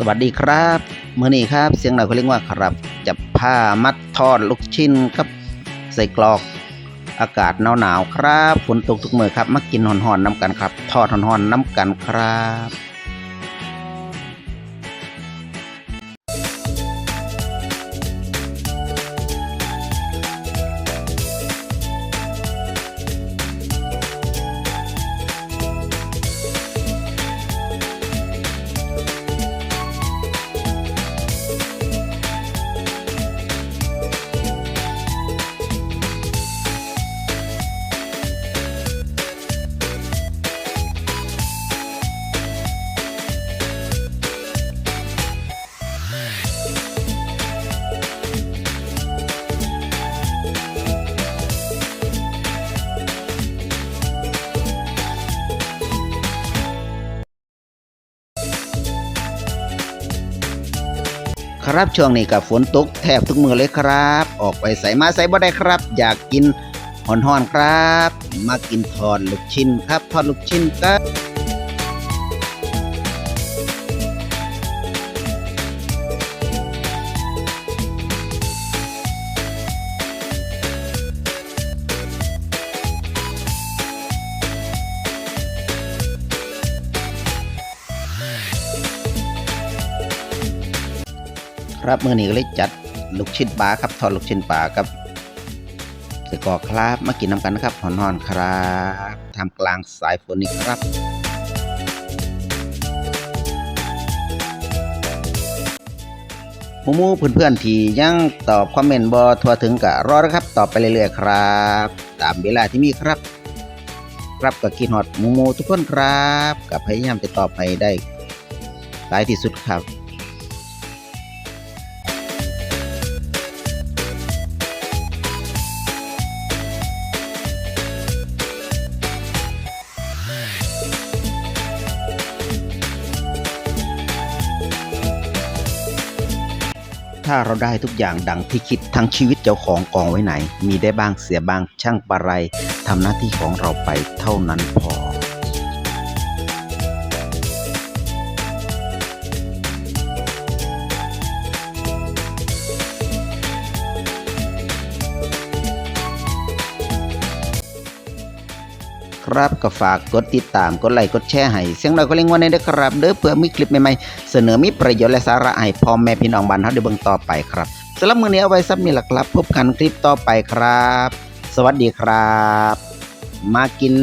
สวัสดีครับเมื่อนี้ครับเสียงเราเขาเรียกว่าครับจับผ้ามัดทอดลูกชิ้นครับ ใส่กรอกอากาศหนาวๆครับฝนตกทุกเมื่อครับมากินห่อนๆน้ำกันครับ ทอดห่อนๆน้ำกันครับ ครับช่วงนี้กับฝนตกแทบทุกมือเลยครับ ออกไปใส่มาใส่บ่ได้ครับ อยากกินหอนๆครับ มากินทอดลูกชิ้นครับทอดลูกชิ้นครับ ครับมือนี้ก็เลยจัดลูกชิ้นปลาครับทอดลูกชิ้นปลากับใส่กอกครับมากินน้ำกันนะครับหอนๆครับทำกลางสายฝนนี่ครับมูมูเพื่อนๆที่ยังตอบคอมเมนต์บอทัวถึงกะรอนะครับ ตอบไปเรื่อยๆครับ ตามเวลาที่มีครับ ครับกับกินฮอดมูมูทุกคนครับกับพยายามจะตอบให้ได้หลายที่สุดครับ ถ้าเราได้ทุกอย่างดังที่คิดทั้งชีวิตเจ้าของกองไว้ไหน มีได้บ้างเสียบ้างช่างปะไรทำหน้าที่ของเราไปเท่านั้นพอ ครับก็ฝากกดติดตามกดไลค์กดแชร์ให้เสียงเราก็เล่งวันนี้ด้ครับเด้อเพื่อมีคลิปใหม่ๆเสนอมีประโยชน์และสาระให้พ่อแม่พี่น้องบ้านเฮาได้เบิ่งต่อไปครับสำหรับมื้อนี้เอาไว้ซับนี่ล่ะครับ พบกันคลิปต่อไปครับ สวัสดีครับ มากิน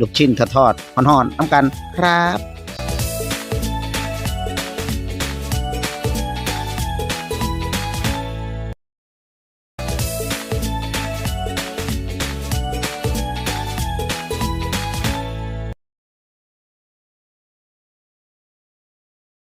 ลูกชิ้นทอดๆฮ้อนๆน้ำกันครับ